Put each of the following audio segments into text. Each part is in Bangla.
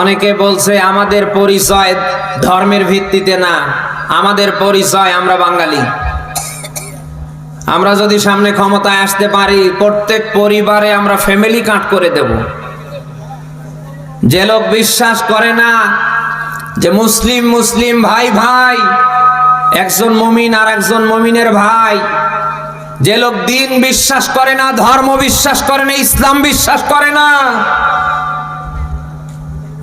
অনেকে বলছে, আমাদের পরিচয় ধর্মের ভিত্তিতে না। আমাদের পরিচয় আমরা বাঙালি। আমরা যদি সামনে ক্ষমতায় আসতে পারি, প্রত্যেক পরিবারে আমরা ফ্যামিলি কাট করে দেব। যে লোক বিশ্বাস করে না যে মুসলিম মুসলিম ভাই ভাই, একজন মমিন আর একজন মমিনের ভাই, যে লোক দিন বিশ্বাস করে না, ধর্ম বিশ্বাস করে না, ইসলাম বিশ্বাস করে না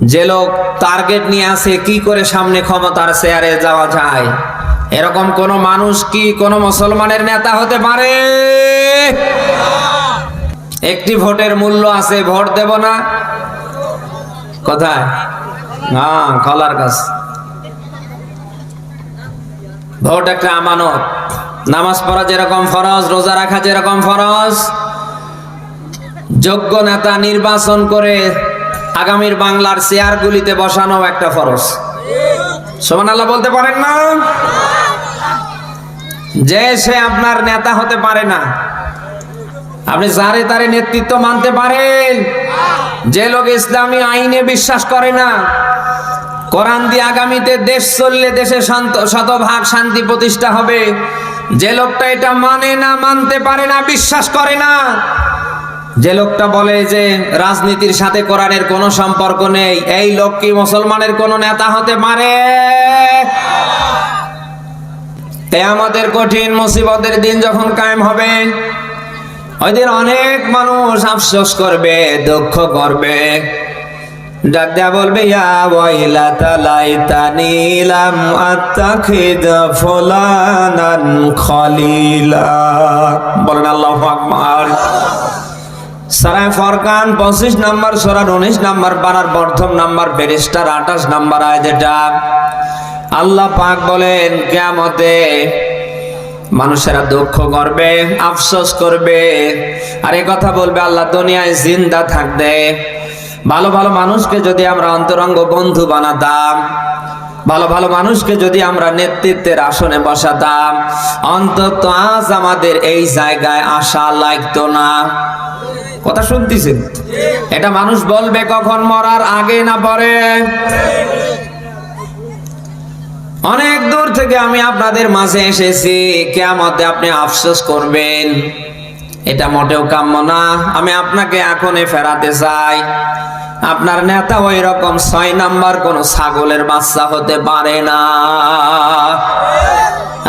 যে লোক টার্গেট নিয়ে আসে, কি করে সামনে ক্ষমতার চেয়ারে যাওয়া যায়? এরকম কোন মানুষ কি কোন মুসলমানের নেতা হতে পারে? একটি ভোটের মূল্য আছে, ভোট দেব না। কোথায়? হ্যাঁ কলার কাছ। ভোট একটা আমানত। নামাজ পড়া যেরকম ফরজ, রোজা রাখা যেরকম ফরজ। যোগ্য নেতা নির্বাচন করে আগামীর বাংলার চেয়ারগুলিতে বসানো একটা ফরজ। সোমান আল্লাহ বলতে পারেন না? যে সে আপনার নেতা হতে পারে না, আপনি যারে তারে নেতৃত্ব মানতে পারেন। যে লোক ইসলামী আইনে বিশ্বাস করে না, কোরআন দিয়ে আগামীতে দেশ চললে দেশে শতভাগ শান্তি প্রতিষ্ঠা হবে। যে লোকটা এটা মানে না, মানতে পারে না, বিশ্বাস করে না যে লোকটা বলে যে রাজনীতির সাথে কোরআনের কোনো সম্পর্ক নেই, এই লোক কি মুসলমানের কোনো নেতা হতে পারে? আমাদের কঠিন মুসিবতের দিন যখন কায়েম হবে, ওই দিন অনেক মানুষ আফসোস করবে, দুঃখ করবে। ডাক বলবে, ইয়া খলিলা। বলেন আল্লাহু সারায় ফরকান, পঁচিশ নাম্বার সোরার উনিশ নাম্বার পাড়ার প্রথম নাম্বার, ব্যারিস্টার আঠাশ নাম্বার আয় যেটা। আল্লাহ পাক বলেন কেমতে মানুষেরা দুঃখ করবে, আফসোস করবে, আর এ কথা বলবে, আল্লাহ দুনিয়ায় জিন্দা থাকবে। ভালো ভালো মানুষকে যদি আমরা অন্তরঙ্গ বন্ধু বানাতাম, ভালো ভালো মানুষকে যদি আমরা নেতৃত্বের আসনে বসাতাম, অন্তত আজ আমাদের এই জায়গায় আসা লাগতো না। কথা শুনতেছেন? এটা মানুষ বলবে কখন মরার আগে না পরে? অনেক দূর থেকে আমি আপনাদের মাঝে এসেছি কেমতে আপনি আফসোস করবেন। এটা মোটেও কাম্য না, আমি আপনাকে এখনই ফেরাতে চাই। আপনার নেতা ওই রকম ছয় নাম্বার কোন ছাগলের বাচ্চা হতে পারে না।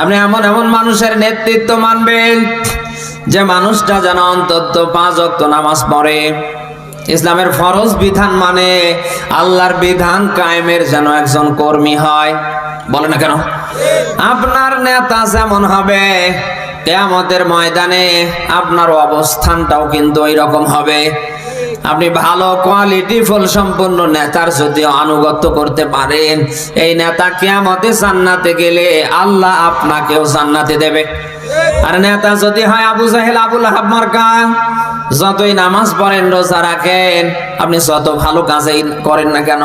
আপনি এমন এমন মানুষের নেতৃত্ব মানবেন যে মানুষটা যেন অন্তত পাঁচ অক্ত নামাজ পড়ে। ইসলামের ফরজ বিধান মানে আল্লাহর বিধান কায়েমের যেন একজন কর্মী হয়। বলে না কেন? আপনার নেতা যেমন হবে, কেয়ামতের ময়দানে আপনার অবস্থানটাও কিন্তু ওই রকম হবে। আপনি ভালো কোয়ালিটি ফুল সম্পন্ন নেতার যদি আনুগত্য করতে পারেন, এই নেতা কেয়ামতে জান্নাতে গেলে আল্লাহ আপনাকেও জান্নাতে দেবে। আর নেতা, যদি হয় আবু জাহেল, আবুল আহাব মার্কা। যতই নামাজ পড়েন, রোজা রাখেন, আপনি যত ভালো কাজেই করেন না কেন?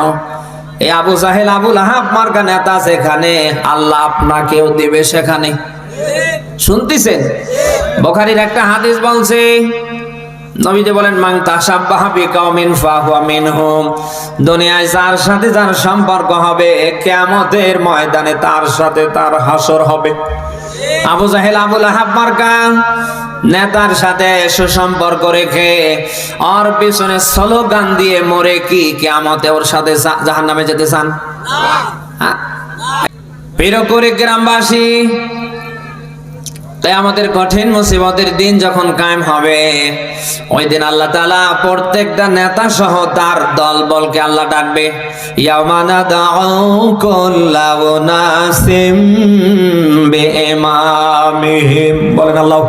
এই আবু জাহেল, আবুল মার্কা নেতা যেখানে, আল্লাহ আপনাকেও দেবে সেখানে। শুনতেছেন? বোখারির একটা হাদিস বলছে, নবীজি বলেন মাং তাসাব্বাহা বিকাউমিন ফাহুয়া দুনিয়ায় যার সাথে যার সম্পর্ক হবে কিয়ামতের ময়দানে তার সাথে তার হাসর হবে। আবু জাহেল আবুল আহাব মার্কা নেতার সাথে সুসম্পর্ক রেখে ওর পিছনে স্লোগান দিয়ে মরে কি কেয়ামতে ওর সাথে জাহান্নামে যেতে চান? পীরকুরি গ্রামবাসী তাই আমাদের কঠিন মুসিবতের দিন যখন কায়েম হবে, ওই দিন আল্লাহ তালা প্রত্যেকটা নেতা সহ তার দল বলকে আল্লাহ ডাকবে ইয়ামানা বলেন আল্লাহু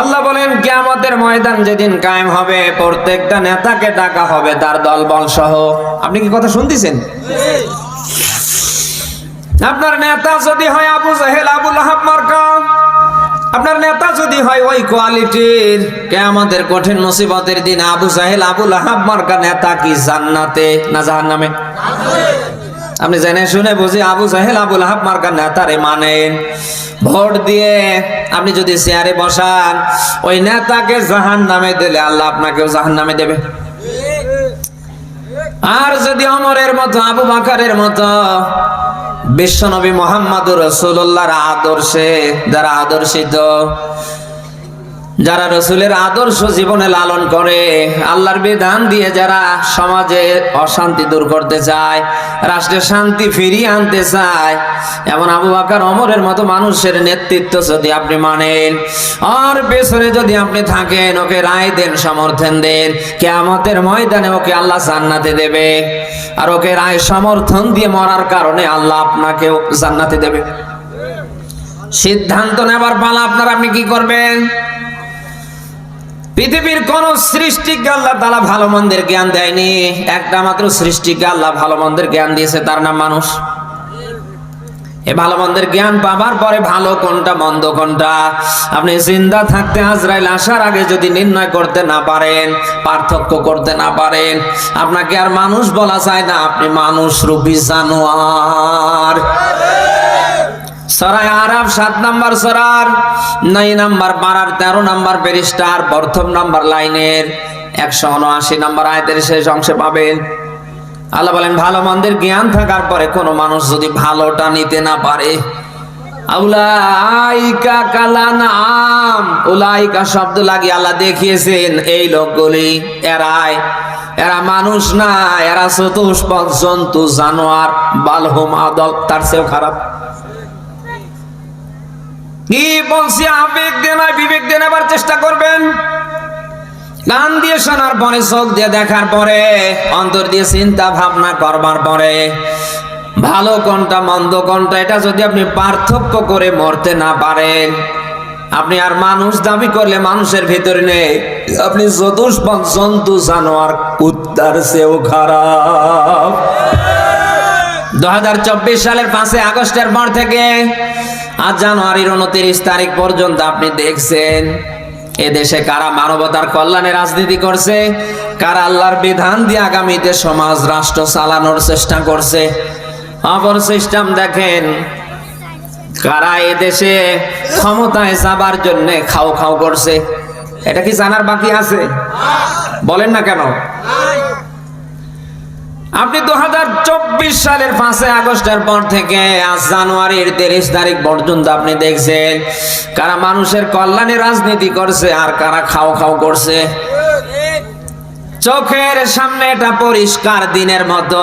আল্লাহ বলেন, কিয়ামতের ময়দান যেদিন কায়েম হবে, প্রত্যেকটা নেতাকে ডাকা হবে তার দল বল সহ। আপনি কি কথা শুনতেছেন? আপনার নেতা যদি হয় আবু জাহেল আবুল আহাব মার্কা। আপনার নেতা যদি হয় ওই কোয়ালিটির। কে আমাদের কঠিন মুসিবতের দিন আবু জাহেল আবুল আহাব মার্কা নেতা কি জান্নাতে না জাহান্নামে? আপনি জেনে শুনে বুঝি আবু জাহেল আবুল আহাব মার্কা নেতারে মানেন। ভোট দিয়ে আপনি যদি চেয়ারে বসান, ওই নেতাকে জাহান নামে দিলে আল্লাহ আপনাকেও জাহান নামে দেবে। আর যদি অমরের মতো, আবু বাকারের মতো বিশ্বনবী মোহাম্মদ রসুল্লাহর আদর্শে যারা আদর্শিত যারা রসুলের আদর্শ জীবনে লালন করে, আল্লাহর বিধান দিয়ে যারা সমাজে অশান্তি দূর করতে চায়, রাষ্ট্রে শান্তি ফিরিয়ে আনতে চায়, এমন আবু বাকার অমরের মতো মানুষের নেতৃত্ব যদি আপনি মানেন আর পেছনে যদি আপনি থাকেন, ওকে রায় দেন, সমর্থন দেন, কেয়ামতের ময়দানে ওকে আল্লাহ জান্নাতে দেবে। আর ওকে রায় সমর্থন দিয়ে মরার কারণে আল্লাহ আপনাকেও জান্নাতে দেবে। সিদ্ধান্ত নেবার পালা আপনার আপনি কি করবেন? পৃথিবীর কোন সৃষ্টিকে আল্লাহ তালা ভালো মন্দের জ্ঞান দেয়নি। একটা মাত্র সৃষ্টিকে আল্লাহ ভালো মন্দের জ্ঞান দিয়েছে, তার নাম মানুষ। এ ভালো মন্দের জ্ঞান পাবার পরে ভালো কোনটা, মন্দ কোনটা? আপনি জিন্দা থাকতে আজরাইল আসার আগে যদি নির্ণয় করতে না পারেন, পার্থক্য করতে না পারেন, আপনাকে আর মানুষ বলা যায় না, আপনি মানুষ রূপী জানোয়ার। সরাই আরব সাত নাম্বার সরার, নয় নাম্বার পাড়ার তেরো নাম্বার পেরিস্টার প্রথম নাম্বার লাইনের, একশো উনআশি নাম্বার আয়তের শেষ অংশে পাবেন আল্লাহ বলেন, ভালো মন্দের জ্ঞান থাকার পরে কোনো মানুষ যদি ভালোটা নিতে না পারে আউলাইকা কালান আম উলাইকা শব্দ লাগিয়ে আল্লাহ দেখিয়েছেন, এই লোকগুলি এরাই, এরা মানুষ না, এরা চতুষ্পদ, জন্তু, জানোয়ার বালহুম আদল তার চেয়েও খারাপ। কি বলছি আবেগ দিয়ে নয় বিবেক দিয়ে নেবার চেষ্টা করবেন? কান দিয়ে শোনার পরে, চোখ দিয়ে দেখার পরে, অন্তর দিয়ে চিন্তা ভাবনা করবার পরে, ভালো কোনটা, মন্দ কোনটা, এটা যদি আপনি পার্থক্য করে মরতে না পারেন, আপনি আর মানুষ দাবি করলে মানুষের ভিতরে নেই। আপনি চতুষ্পদ জন্তু, জানোয়ার, কুত্তার চেয়েও খারাপ। দু হাজার চব্বিশ সালের পাঁচে আগস্টের পর থেকে আজ জানুয়ারির উনত্রিশ তারিখ পর্যন্ত আপনি দেখছেন এ দেশে কারা মানবতার কল্যাণে রাজনীতি করছে, কারা আল্লাহর বিধান দিয়ে আগামীতে সমাজ, রাষ্ট্র চালানোর চেষ্টা করছে। অপর সিস্টেম দেখেন, কারা এ দেশে ক্ষমতায় যাবার জন্য খাও খাও করছে। এটা কি জানার বাকি আছে? বলেন না কেন? আপনি দু হাজার চব্বিশ সালের পাঁচে আগস্টের পর থেকে আজ জানুয়ারির তিরিশ তারিখ পর্যন্ত আপনি দেখছেন, কারা মানুষের কল্যাণে রাজনীতি করছে আর কারা খাও খাও করছে। চোখের সামনে এটা পরিষ্কার দিনের মতো,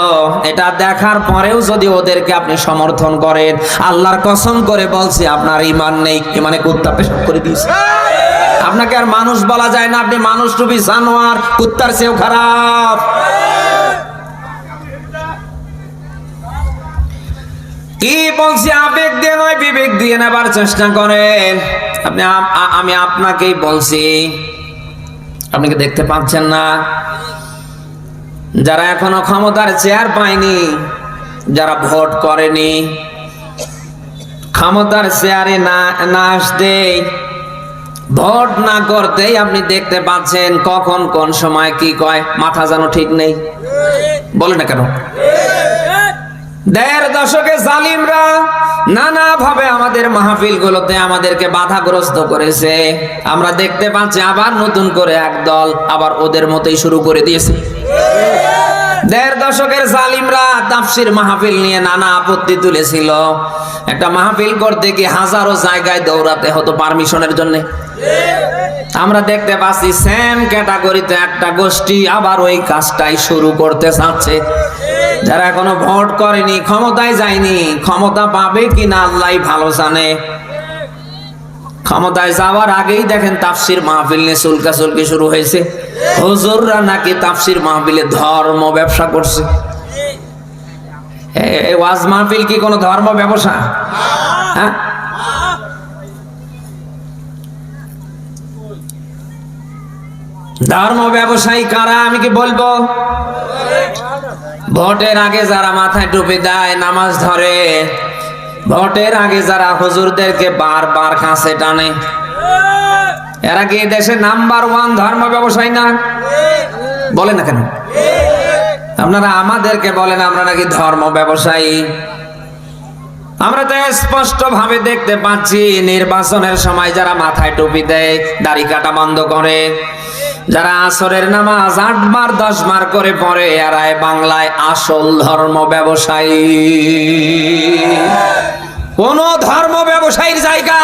এটা দেখার পরেও যদি ওদেরকে আপনি সমর্থন করেন, আল্লাহর কসম করে বলছি, আপনার ইমান নেই মানে কুত্তা পেশাব করে দিয়েছে। আপনাকে আর মানুষ বলা যায় না, আপনি মানুষ রূপী জানোয়ার, কুত্তার চেয়েও খারাপ। কি বলছি, আবেগ দিয়ে নয়, বিবেক দিয়ে নেবার চেষ্টা করেন। আপনি আমি আপনাকেই বলছি। আপনি কি দেখতে পাচ্ছেন না? যারা এখনও ক্ষমতার চেয়ার পায়নি, যারা ভোট করেনি, ক্ষমতার চেয়ারে না না আসতে, ভোট না করতেই আপনি দেখতে পাচ্ছেন কখন কোন সময় কি কয়, মাথা যেন ঠিক নেই। বলে না কেন? দেড় দশকে জালিমরা নানা ভাবে আমাদের মাহফিল গুলোতে আমাদেরকে বাধাগ্রস্ত করেছে। আমরা দেখতে পাচ্ছি আবার নতুন করে এক দল আবার ওদের মতোই শুরু করে দিয়েছে। দেড় দশকের জালিমরা তাফসির মাহফিল নিয়ে নানা আপত্তি তুলেছিল। একটা মাহফিল করতে গিয়ে হাজারো জায়গায় দৌড়াতে হতো পারমিশনের জন্য। আমরা দেখতে পাচ্ছি সেম ক্যাটাগরিতে একটা গোষ্ঠী আবার ওই কাজটাই শুরু করতে চাচ্ছে। যারা এখনও ভোট করেনি, ক্ষমতায় যায়নি, ক্ষমতা পাবে কি না আল্লাহ ভালো জানে। ক্ষমতায় যাওয়ার আগেই দেখেন তাফসির মাহফিল নিয়ে চুলকা চুলকি শুরু হয়েছে। হুজুররা নাকি তাফসির মাহফিলে ধর্ম ব্যবসা করছে। ওয়াজ মাহফিল কি কোনো ধর্ম ব্যবসা? হ্যাঁ? ধর্ম ব্যবসায়ী কারা আমি কি বলব? ভোটের আগে যারা মাথায় টুপি দেয়, নামাজ ধরে। ভোটের আগে যারা হুজুরদেরকে বারবার কাছে টানে। এরা কি দেশে নাম্বার ওয়ান ধর্ম ব্যবসায়ী না? বলে না কেন? আপনারা আমাদেরকে বলেন, আমরা নাকি ধর্ম ব্যবসায়ী। আমরা তো স্পষ্ট ভাবে দেখতে পাচ্ছি, নির্বাচনের সময় যারা মাথায় টুপি দেয়, দাড়ি কাটা বন্ধ করে। যারা আসরের নামাজ আট বার দশ বার করে পড়ে, এরাই বাংলায় আসল ধর্ম ব্যবসায়ী। কোন ধর্ম ব্যবসায়ীর জায়গা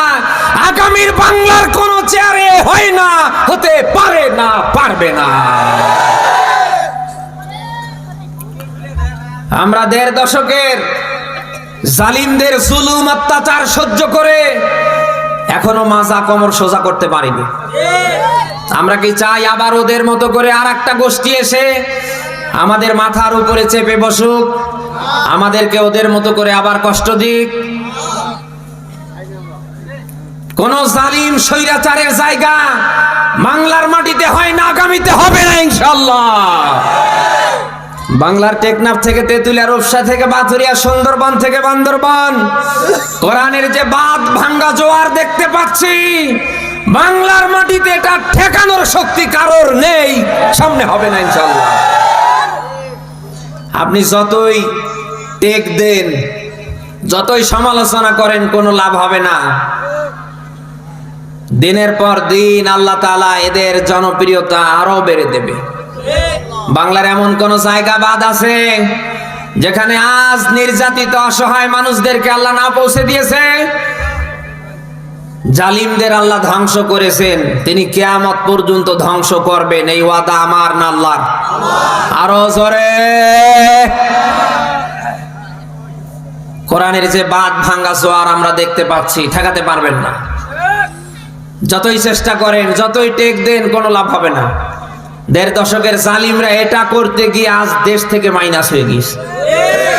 আগামীর বাংলার কোন চেয়ারে হয় না, হতে পারে না, পারবে না। আমরা দেড় দশকের জালিমদের জুলুম, অত্যাচার সহ্য করে এখনও মাজা, কমর সোজা করতে পারিনি। আমরা কি চাই আবার ওদের মতো করে আর একটা গোষ্ঠী এসে আমাদের মাথার উপরে চেপে বসুক? আমাদেরকে ওদের মতো করে আবার কষ্ট দিক? কোন জালিম স্বৈরাচারের জায়গা বাংলার মাটিতে হয় না, আগামীতে হবে না ইনশাল্লাহ বাংলার টেকনাফ থেকে তেতুলিয়া রূপসা থেকে বাথুরিয়া সুন্দরবন থেকে বান্দরবন। কোরআনের যে বাদ ভাঙ্গা জোয়ার দেখতে পাচ্ছি, বাংলার মাটিতে এটা ঠেকানোর শক্তি কারোর নেই, সামনে হবে না ইনশাল্লাহ আপনি যতই টেক দেন, যতই সমালোচনা করেন, কোনো লাভ হবে না। দিনের পর দিন আল্লাহ তাআলা এদের জনপ্রিয়তা আরও বেড়ে দেবে। বাংলার এমন কোন জায়গা বাদ আছে যেখানে আজ নির্যাতিত অসহায় মানুষদেরকে আল্লাহ না পৌঁছে দিয়েছে? জালিমদের আল্লাহ ধ্বংস করেছেন। তিনি কেয়ামত পর্যন্ত ধ্বংস করবেন। এই ওয়াদা আমার না আল্লাহর? আরও জোরে। কোরআনের যে বাদ ভাঙ্গা জোয়ার আমরা দেখতে পাচ্ছি, ঠেকাতে পারবেন না। যতই চেষ্টা করেন, যতই টেক দেন, কোনো লাভ হবে না। দেড় দশকের জালিমরা এটা করতে গিয়ে আজ দেশ থেকে মাইনাস হয়ে গিয়েছে।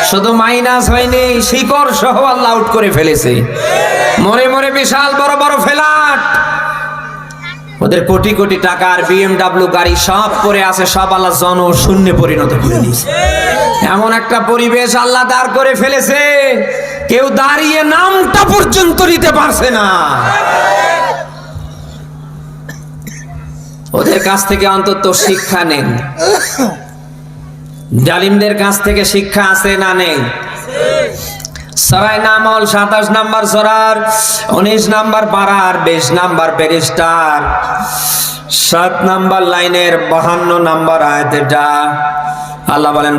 শুধু মাইনাস হয়নি, শিকড় সহ আল্লাহ আউট করে ফেলেছে। মরে মরে বিশাল বড় বড় ফেলাট ওদের কোটি কোটি টাকার বিএমডাব্লিউ গাড়ি সব পরে আছে, সব আল্লাহ জন শূন্য পরিণত করে দিয়েছে। এমন একটা পরিবেশ আল্লাহ দাঁড় করে ফেলেছে, কেউ দাঁড়িয়ে নামটা পর্যন্ত নিতে পারছে না। ওদের কাছ থেকে অন্তত শিক্ষা নেন। জালিমদের কাছ থেকে শিক্ষা আছে না নেই? সাতাশ সরার, উনিশ নাম্বার বিশ নাম্বার সাত নাম্বার লাইনের বাহান্ন আল্লাহ বলেন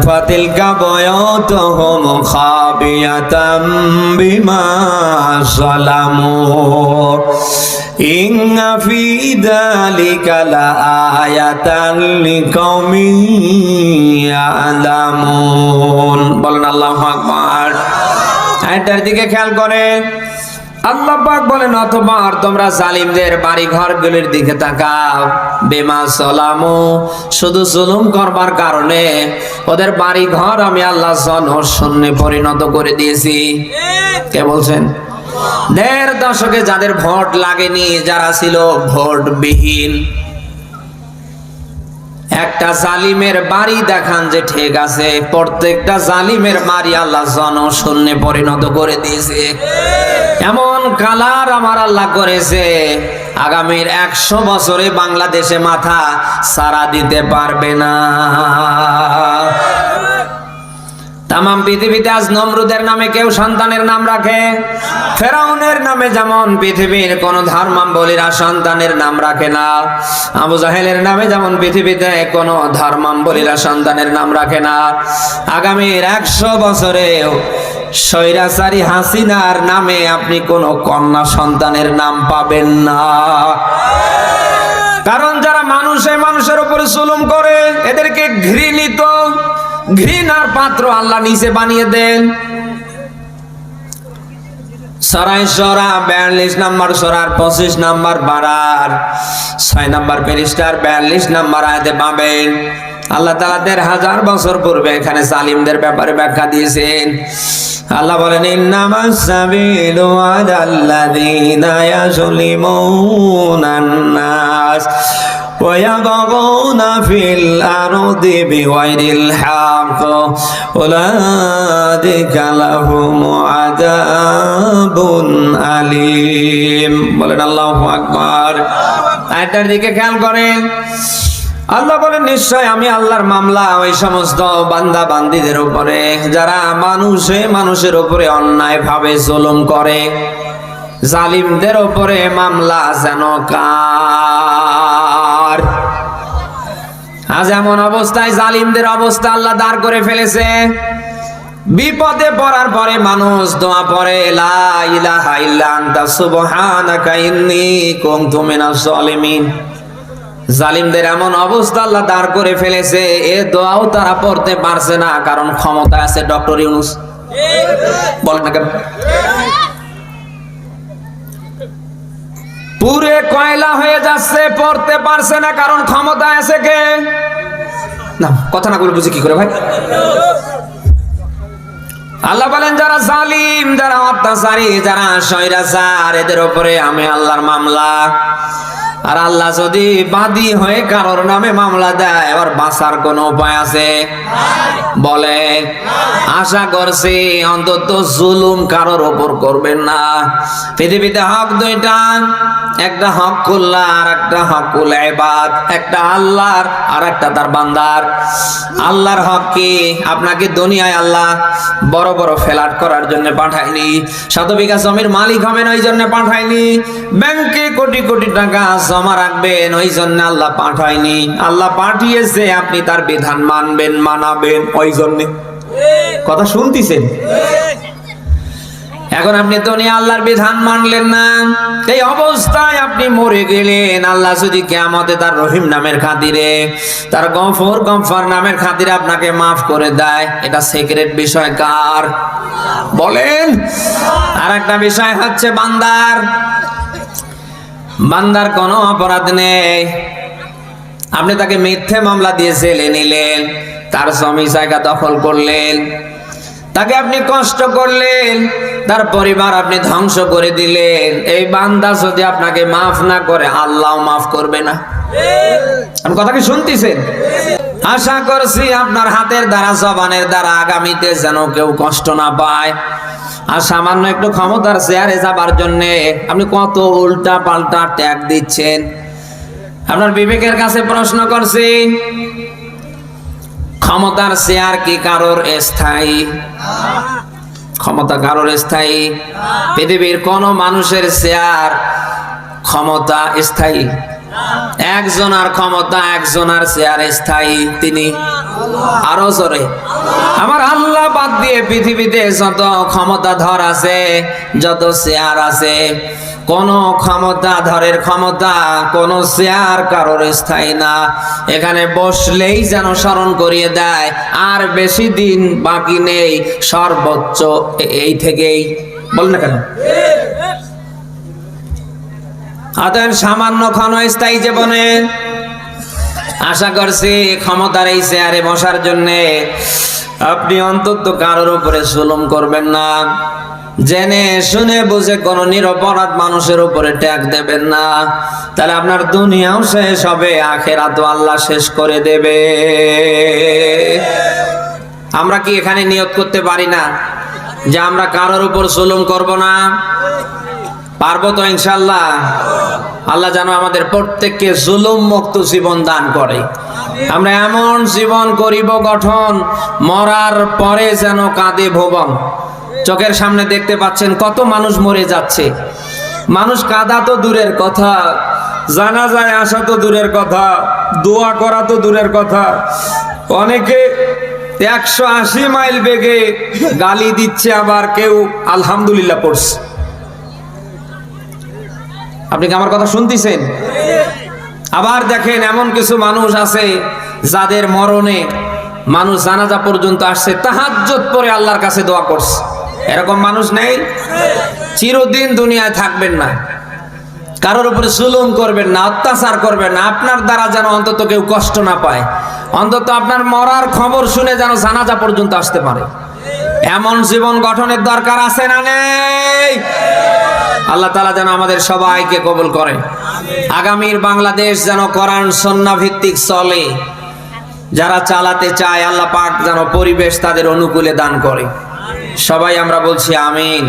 সালামু ইন্না ফি যালিকা লাআয়াতান লিকাউমিন ইয়ালামুন বলেন আল্লাহু আকবার। আয়াতটার দিকে খেয়াল করেন। আল্লাহ পাক বলেন অতবার তোমরা জালিমদের বাড়ি ঘরগুলির দিকে তাকাও। বেমা সালামু, শুধু জুলুম করবার কারণে ওদের বাড়ি ঘর আমি আল্লাহ জন পরিণত করে দিয়েছি। কে বলছেন? দেড় দশকে যাদের ভোট লাগেনি, যারা ছিল ভোটবিহীন, একটা জালিমের বাড়ি দেখান যে ঠিক আছে, প্রত্যেকটা জালিমের বাড়ি আল্লাহ জনশূন্যে পরিণত করে দিয়েছে। এমন কালার আমার আল্লাহ করেছে, আগামীর একশো বছরে বাংলাদেশে মাথা সারা দিতে পারবে না। তামাম পৃথিবীতে আজ নমরুদের নামে কেউ সন্তানের নাম রাখে? ফেরাউনের নামে যেমন পৃথিবীর কোন ধর্মাম্বলীরা সন্তানের নাম রাখে না, আবু জাহেলের নামে যেমন পৃথিবীতে কোন ধর্মাম্বলীরা সন্তানের নাম রাখে না। আগামীর একশো বছরেও স্বৈরাচারী হাসিনার নামে আপনি কোন কন্যা সন্তানের নাম পাবেন না। কারণ যারা মানুষে মানুষের উপরে জুলুম করে, এদেরকে ঘৃণিত ঘৃণার পাত্র আল্লাহ নিচে বানিয়ে দেন। সরাই, সরা, বিয়াল্লিশ নাম্বার সরার, পঁচিশ নাম্বার বাড়ার, ছয় নাম্বার পেরিস্টার বিয়াল্লিশ নাম্বার আয়তে পাবেন। আল্লাহ তালা দেড় হাজার বছর পূর্বে এখানে সালিমদের ব্যাপারে ব্যাখ্যা দিয়েছেন। আল্লাহ বলেন ইন্নামাস সাবিলু আলাল্লাযীনা ইয়াজলিমুনান নাস ويبغون في الأرض بغير الحق أولئك لهم عذاب أليم বলেন আল্লাহু আকবার আয়াতটার দিকে খেয়াল করেন আল্লাহ বলেন নিশ্চয় আমি আল্লাহর মামলা ওই সমস্ত বান্দা বান্দিদের উপরে যারা মানুষে মানুষের উপরে অন্যায় ভাবে জুলুম করে জালিমদের উপরে মামলা যেন কার আজ এমন অবস্থায় জালিমদের অবস্থা আল্লাহ দাঁড় করে ফেলেছে। বিপদে পড়ার পরে মানুষ দোয়া পড়ে, লা ইলাহা ইল্লা আনতা, সুবহানাকা ইন্নী কুনতু মিনাজ জালিমিন জালিমদের এমন অবস্থা আল্লাহ দাঁড় করে ফেলেছে, এ দোয়াও তারা পড়তে পারছে না, কারণ ক্ষমতা আছে ডক্টর ইউনুস। বল না কেন? পুরে কয়লা হয়ে যাচ্ছে, পড়তে পারছে না, কারণ ক্ষমতা আছে কে? না, কথা না বলে বুঝি কি করে ভাই? আল্লাহ বলেন, যারা জালিম, যারা অত্যাচারী, যারা স্বৈরাচার, এদের উপরে আমি আল্লাহর মামলা। আর আল্লাহ যদি বাদী হয়ে কারোর নামে মামলা দেয়, এবার বাঁচার কোনো উপায় আছে? বলে, আশা করছি অন্তত জুলুম কারোর ওপর করবেন না। পৃথিবীতে হক দুইটা, একটা হক কুল্লা আর একটা হক কুল এবাদ একটা আল্লাহর আর একটা তার বান্দার। আল্লাহর হক কি? আপনাকে দুনিয়ায় আল্লাহ বড় বড় ফ্ল্যাট করার জন্য পাঠায়নি। শত বিঘা জমির মালিক হবেন ওই জন্য পাঠায়নি। ব্যাংকে কোটি কোটি টাকা জমা রাখবেন, ওই জন্য আল্লাহ পাঠায়নি। আল্লাহ পাঠিয়েছে, আপনি তার বিধান মানবেন, মানাবেন, ওই জন্য। কথা শুনতেছেন? এখন আপনি তো নিয়ে আল্লাহর বিধান মানলেন না। এই অবস্থায় আপনি মরে গেলেন। আল্লাহ যদি কেমতে তার রহিম নামের খাতিরে, তার গফর গফর নামের খাতিরে আপনাকে মাফ করে দেয়। এটা সিক্রেট বিষয় কার? বলেন। আর একটা বিষয় হচ্ছে বান্দার। বান্দার কোনো অপরাধ নেই। আপনি তাকে মিথ্যে মামলা দিয়ে জেলে নিলেন। তার জমি জায়গা দখল করলেন। তাকে আপনি কষ্ট করলেন, তার পরিবার আপনি ধ্বংস করে দিলেন। এই বান্দা যদি আপনাকে মাফ না করে আল্লাহ মাফ করবে না। আমি কথা কি শুনতেছেন? আশা করছি আপনার হাতের দ্বারা, জবানের দ্বারা আগামীতে যেন কেউ কষ্ট না পায়। আর সামান্য একটু ক্ষমতার চেয়ারে যাবার জন্য আপনি কত উল্টা পাল্টা ট্যাগ দিচ্ছেন। আপনার বিবেকের কাছে প্রশ্ন করছি ক্ষমতার চেয়ার কি কারোর স্থায়ী? ক্ষমতা কারোর স্থায়ী? পৃথিবীর কোন মানুষের চেয়ার ক্ষমতা স্থায়ী? একজনার ক্ষমতা একজনার চেয়ার স্থায়ী। তিনি আরও জোরে। আমার আল্লাহ বাদ দিয়ে পৃথিবীতে যত ক্ষমতা ধর আছে, যত চেয়ার আছে কোন ক্ষমতা, ধরের ক্ষমতা কোন চেয়ার কারোর স্থায়ী না। এখানে বসলেই যেন স্মরণ করিয়ে দেয়, আর বেশি দিন বাকি নেই, সর্বোচ্চ এই থেকেই। বল না কেন? অতএব সামান্য ক্ষণস্থায়ী জীবনে আশা করছি ক্ষমতার এই চেয়ারে বসার জন্যে আপনি অন্তত কারোর উপরে জুলুম করবেন না। জেনে শুনে বুঝে কোন নিরপরাধ মানুষের উপরে ট্যাগ দেবেন না। তাহলে আপনার দুনিয়াও শেষ হবে আখেরাত আল্লাহ শেষ করে দেবে। আমরা কি এখানে নিয়ত করতে পারি না যে আমরা কারোর উপর জুলুম করব না? পারব তো ইনশাল্লাহ আল্লাহ যেন আমাদের প্রত্যেককে জুলুম মুক্ত জীবন দান করে। আমরা এমন জীবন করিব গঠন, মরার পরে যেন কাঁদে ভুবন। চোখের সামনে দেখতে পাচ্ছেন কত মানুষ মরে যাচ্ছে। মানুষ কাদা তো দূরের কথা জানা যায় আসা তো দূরের কথা, দোয়া করা তো দূরের কথা। অনেকে একশো আশি মাইল বেগে গালি দিচ্ছে, আবার কেউ আলহামদুলিল্লাহ পড়ছে। আপনি কি আমার কথা শুনতেছেন? আবার দেখেন এমন কিছু মানুষ আছে যাদের মরণে মানুষ জানাজা পর্যন্ত আসছে তাহাজ্জত পরে আল্লাহর কাছে দোয়া করছে। এরকম মানুষ নেই, চিরদিন দুনিয়ায় থাকবেন না। কারোর উপরে জুলুম করবেন না, অত্যাচার করবেন না। আপনার দ্বারা যেন অন্তত কেউ কষ্ট না পায়। অন্তত আপনার মরার খবর শুনে যেন জানাজা পর্যন্ত আসতে পারে। এমন জীবন গঠনের দরকার আছে না নেই? আল্লাহ তালা যেন আমাদের সবাইকে কবুল করে। আগামীর বাংলাদেশ যেন কোরআন, সন্না ভিত্তিক চলে। যারা চালাতে চায়, আল্লাহ পাক যেন পরিবেশ তাদের অনুকূলে দান করে। সবাই আমরা বলছি আমিন।